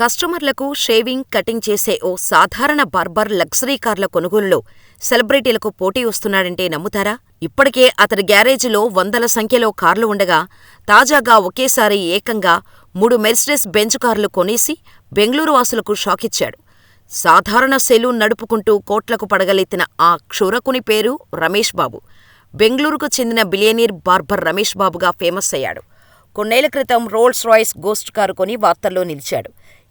కస్టమర్లకు shaving, cutting చేసే ఓ సాధారణ బార్బర్ లగ్జరీ కార్ల కొనుగోలులో సెలబ్రిటీలకు పోటీ వస్తున్నాడంటే నమ్ముతారా? ఇప్పటికే అతడి గ్యారేజీలో వందల సంఖ్యలో కార్లు ఉండగా, తాజాగా ఒకేసారి ఏకంగా మూడు మెర్సిడెస్ బెంజ్ కార్లు కొనేసి బెంగళూరు వాసులకు షాకిచ్చాడు. సాధారణ సెలూన్ నడుపుకుంటూ కోట్లకు పడగలెత్తిన ఆ క్షురకుని పేరు రమేష్ బాబు. బెంగళూరుకు చెందిన బిలియనీర్ బార్బర్ రమేష్ బాబుగా ఫేమస్ అయ్యాడు. కొన్నేళ్ళ క్రితం రోల్స్ రాయ్స్ గోస్ట్ కారు కొని వార్తల్లో నిలిచాడు.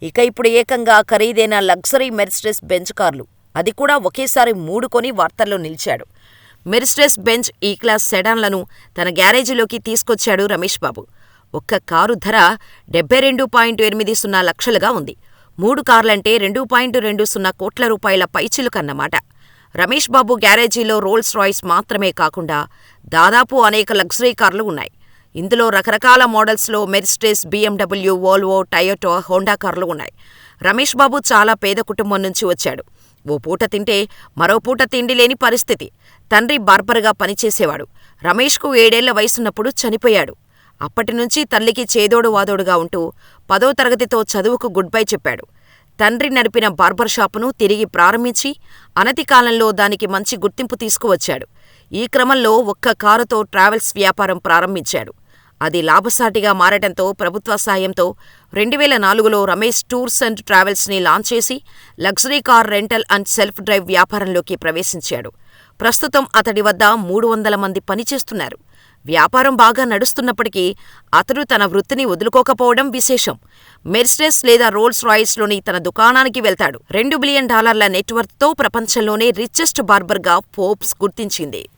ఇక ఇప్పుడు ఏకంగా ఖరీదైన లగ్జరీ మెర్సిడెస్ బెంచ్ కార్లు, అది కూడా ఒకేసారి మూడు కొని వార్తల్లో నిలిచాడు. మెర్సిడెస్ బెంచ్ ఈ క్లాస్ సెడాన్లను తన గ్యారేజీలోకి తీసుకొచ్చాడు రమేష్ బాబు. ఒక్క కారు ధర డెబ్బై రెండు పాయింట్ ఎనిమిది సున్నా లక్షలుగా ఉంది. మూడు కార్లంటే రెండు పాయింట్ రెండు సున్నా కోట్ల రూపాయల పైచిలుకన్నమాట. రమేష్ బాబు గ్యారేజీలో రోల్స్ రాయ్స్ మాత్రమే కాకుండా దాదాపు అనేక లగ్జరీ కార్లు ఉన్నాయి. ఇందులో రకరకాల మోడల్స్లో Mercedes, BMW, Volvo, Toyota Honda కార్లు ఉన్నాయి. రమేష్ బాబు చాలా పేద కుటుంబం నుంచి వచ్చాడు. ఓ పూట తింటే మరో పూట తిండి లేని పరిస్థితి. తండ్రి బార్బర్గా పనిచేసేవాడు. రమేష్కు ఏడేళ్ళ వయసున్నప్పుడు చనిపోయాడు. అప్పటినుంచి తల్లికి చేదోడు వాదోడుగా ఉంటూ పదో తరగతితో చదువుకు గుడ్ బై చెప్పాడు. తండ్రి నడిపిన బార్బర్ షాపును తిరిగి ప్రారంభించి అనతి కాలంలో దానికి మంచి గుర్తింపు తీసుకువచ్చాడు. ఈ క్రమంలో ఒక్క కారుతో ట్రావెల్స్ వ్యాపారం ప్రారంభించాడు. అది లాభసాటిగా మారటంతో ప్రభుత్వ సాయంతో రెండువేల నాలుగులో రమేష్ టూర్స్ అండ్ ట్రావెల్స్ని లాంచ్ చేసి luxury car rental and self drive వ్యాపారంలోకి ప్రవేశించాడు. ప్రస్తుతం అతడి వద్ద మూడు వందల మంది పనిచేస్తున్నారు. వ్యాపారం బాగా నడుస్తున్నప్పటికీ అతడు తన వృత్తిని వదులుకోకపోవడం విశేషం. మెర్సిడెస్ లేదా రోల్స్ రాయిస్లోని తన దుకాణానికి వెళ్తాడు. రెండు బిలియన్ డాలర్ల నెట్వర్క్తో ప్రపంచంలోనే రిచెస్ట్ బార్బర్గా ఫోర్బ్స్ గుర్తించింది.